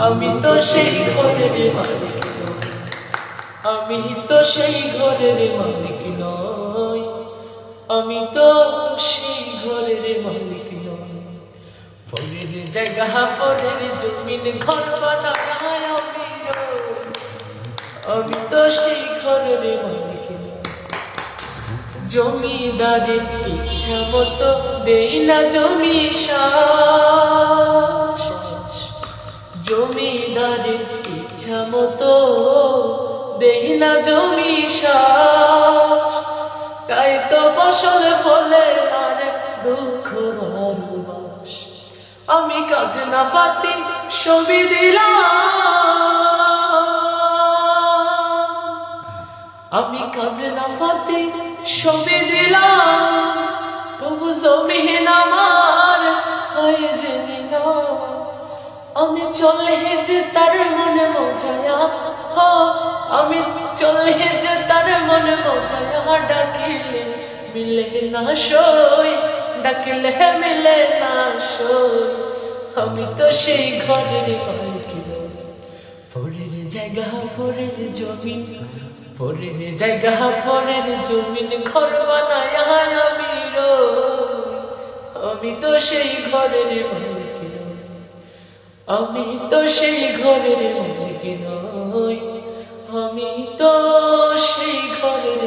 আমি তো সেই ঘরের মালিক। আমি তো সেই ঘরের মালিক নই আমি তো সেই ঘরের মালিক নই ফরের জায়গা ফরের জমিন ঘর বানায় আমি তো সেই ঘরের মালিক জমিদারের ইচ্ছা মতো দেই না জমি। জমিদারের ইচ্ছা মতো দেই না জমি। তাই তো ফসল ফলে আর দুঃখ আমি কাজ না পাতি ছবি দিলাম আমি কাজে না ফাতে সবে দিলাম, তবু জমিহীন আমার হয়ে যে আমি চলে যে তার মনে বোঝায়া আমি চলে যে তার মনে বোঝায়া ডাকিলে মিলে না সই, ডাকিলে মিলে না সই। আমি তো সেই মালিক। নই ফরের জায়গা, ফরের জমিন, ফরের জায়গা, ফরের জমিন ঘর বানায় আমি। আমি তো সেই ঘরের মালিক নই। আমি তো সেই ঘরের মালিক নই আমি তো সেই ঘরের